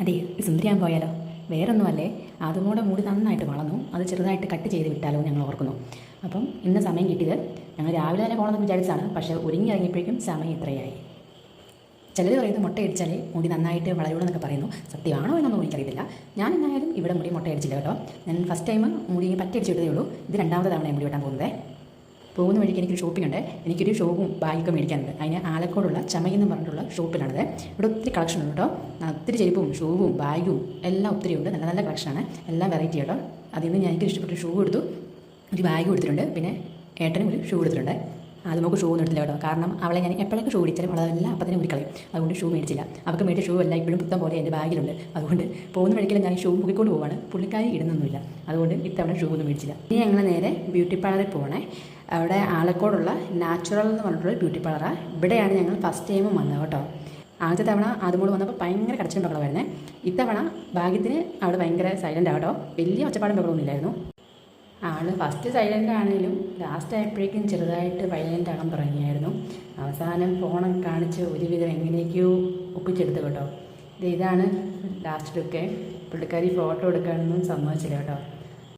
അതെ സുന്ദരിയാൻ പോയാലോ? വേറൊന്നുമല്ലേ? അതും കൂടെ മൂടി നന്നായിട്ട് വളർന്നു. അത് ചെറുതായിട്ട് കട്ട് ചെയ്ത് വിട്ടാലോ ഞങ്ങൾ ഓർക്കുന്നു. അപ്പം ഇന്ന് സമയം കിട്ടിയത് ഞങ്ങൾ രാവിലെ തന്നെ പോകണമെന്ന് വിചാരിച്ചതാണ്. പക്ഷേ ഒരുങ്ങി ഇറങ്ങിയപ്പോഴേക്കും സമയം ഇത്രയായി. ചിലർ പറയുന്നത് മുട്ട അടിച്ചാൽ മുടി നന്നായിട്ട് വളരുള്ളൂ എന്നൊക്കെ പറയുന്നു. സത്യമാണോ എന്നൊന്നും എനിക്കറിയത്തില്ല. ഞാൻ എന്നായാലും ഇവിടെ മുടി മുട്ട അടിച്ചില്ല കേട്ടോ. ഞാൻ ഫസ്റ്റ് ടൈം മുടി പറ്റടിച്ച് വിട്ടതേ ഉള്ളൂ. ഇത് രണ്ടാമത്തെ തവണ മുടി വെട്ടാൻ പോകുന്നത്. പോകുന്ന വഴിക്ക് എനിക്കൊരു ഷോപ്പിംഗ് ഉണ്ട്. എനിക്കൊരു ഷോപ്പും ബാഗൊക്കെ മേടിക്കാനുണ്ട്. അതിന് ആലക്കോടുള്ള ചമയെന്ന് പറഞ്ഞിട്ടുള്ള ഷോപ്പിലാണത്. ഇവിടെ ഒത്തിരി കളക്ഷൻ ഉണ്ട് കേട്ടോ. ഒത്തിരി ചെരുപ്പും ഷൂവും ബാഗും എല്ലാം ഒത്തിരി ഉണ്ട്. നല്ല നല്ല കളക്ഷനാണ് എല്ലാം വെറൈറ്റി കേട്ടോ അതിൽ നിന്ന് ഞാൻ എനിക്ക് ഇഷ്ടപ്പെട്ട ഷൂ എടുത്തു. ഒരു ബാഗ് കൊടുത്തിട്ടുണ്ട് പിന്നെ ഏട്ടനും ഒരു ഷൂ എടുത്തിട്ടുണ്ട്. അത് നമുക്ക് ഷൂ ഒന്നും കേട്ടോ. കാരണം അവളെ ഞാൻ എപ്പോഴൊക്കെ ഷൂ മേടിച്ചാലും അവളെല്ലാം അപ്പം തന്നെ ഉരുക്കളയും അതുകൊണ്ട് ഷൂ മേടിച്ചില്ല. അവൾക്ക് മേടിച്ച ഷൂ എല്ലാം ഇപ്പോഴും പുത്തം പോലെ എന്റെ ബാഗിലുണ്ട്. അതുകൊണ്ട് പോകുന്ന വഴിക്കെല്ലാം ഞാൻ ഷൂ മുക്കിക്കൊണ്ട് പോവാണ്. പുള്ളിക്കാരി ഇടുന്നൊന്നുമില്ല. അതുകൊണ്ട് ഇത്തവണ ഷൂ ഒന്നും മേടിച്ചില്ല. ഇനി ഞങ്ങൾ നേരെ ബ്യൂട്ടി പാർലറിൽ പോകണേ അവിടെ ആലക്കോടുള്ള നാച്ചുറൽ എന്ന് പറഞ്ഞിട്ടുള്ള ബ്യൂട്ടി പാർലറാണ് ഇവിടെയാണ് ഞങ്ങൾ ഫസ്റ്റ് ടൈമും വന്നത് കേട്ടോ. ആദ്യത്തെ തവണ അതുമൂട് വന്നപ്പോൾ ഭയങ്കര കടച്ചിലും ബഹളമായിരുന്നേ ഇത്തവണ ഭാഗ്യത്തിന് അവിടെ ഭയങ്കര സൈലന്റ് ആട്ടോ വലിയ ഒച്ചപ്പാടും ബഹളമൊന്നും ആൾ ഫസ്റ്റ് സൈലന്റ് ആണെങ്കിലും ലാസ്റ്റ് ആയപ്പോഴേക്കും ചെറുതായിട്ട് വയലന്റ് ആകാൻ തുടങ്ങിയായിരുന്നു. അവസാനം ഫോണൊക്കെ കാണിച്ച് ഒരുവിധം എങ്ങനെയൊക്കെയോ ഒപ്പിച്ചെടുത്തു കേട്ടോ. ഇത് ഇതാണ് ലാസ്റ്റ് പുള്ളിക്കാരി ഫോട്ടോ എടുക്കാനൊന്നും സമ്മതിച്ചില്ല കേട്ടോ.